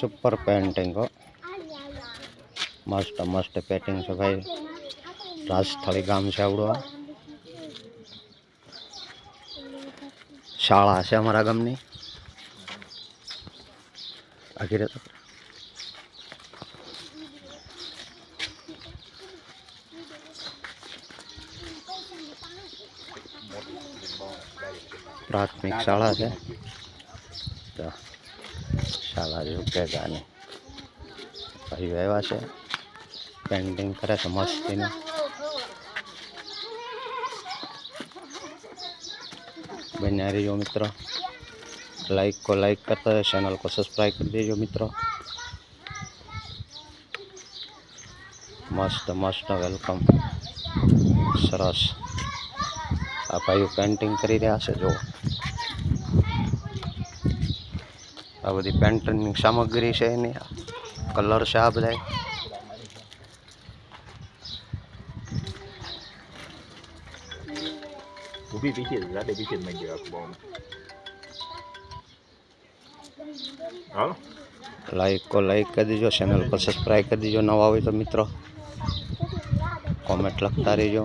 Super painting હો મસ્ત મસ્ત પેન્ટિંગ છે ભાઈ. રાજસ્થળી ગામ છે આવડું. શાળા છે અમારા ગામની. આખી પ્રાથમિક શાળા છે તો શાળા જેવું કે ગાને ભાઈઓ આવ્યા છે પેન્ટિંગ કરે છે મસ્તીનું બન્યા રહીજો મિત્રો લાઈક કો લાઈક કરતા રહો ચેનલ को સબસ્ક્રાઈબ કરી દેજો મિત્રો મસ્ત મસ્ત વેલકમ સરસ આ ભાઈઓ પેન્ટિંગ કરી રહ્યા છે જો આ બધી પેન્ટિંગની સામગ્રી છે એની. કલર છે આ બધા ઊભી પીછી ગયો હાલો લાઈક કો લાઈક કરી દેજો ચેનલ પર સબસ્ક્રાઈબ કરી દેજો નવા હોય તો મિત્રો. કોમેન્ટ લખતા રહેજો.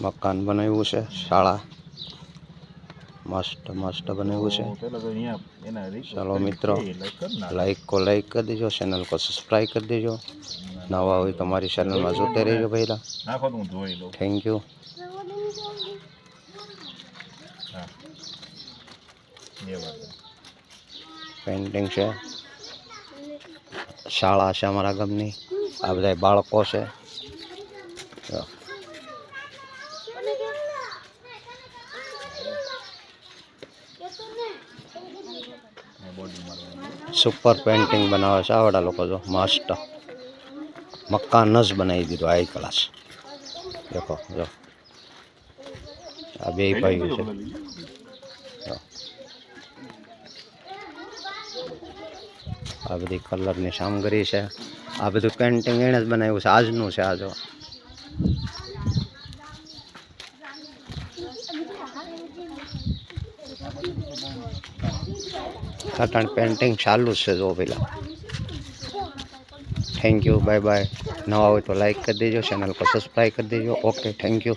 મકાન બનાવ્યું છે શાળા મસ્ત મસ્ત બનાવ્યું છે પેલા તો અહીંયા એના રીત ચાલો મિત્રો like કર નાખ. લાઈક કો લાઈક કરી દેજો ચેનલ કો સબસ્ક્રાઈબ કરી દેજો નવા હોય તો મારી ચેનલમાં જોતે રહેજો પહેલા નાખો તો હું જોઈ લઉં થેન્ક યુ હા એ વાત છે. પેન્ટિંગ છે શાળા છે અમારા ગામની આ બધા બાળકો છે સુપર પેન્ટિંગ બનાવે છે. આવડા લોકો જો મસ્ત મકાન જ બનાવી દીધું હાઈ ક્લાસ દેખો જો. આ બે ભાઈઓ છે. આ બધી કલરની સામગ્રી છે. આ બધું પેન્ટિંગ એણે જ બનાવ્યું છે. આજનું છે આ જો. અટાણ પેન્ટિંગ ચાલુ જ છે જો પેલા થેન્ક યુ બાય બાય નવા હોય તો લાઈક કરી દેજો ચેનલ પર સબસ્ક્રાઈબ કરી દેજો ઓકે થેન્ક યુ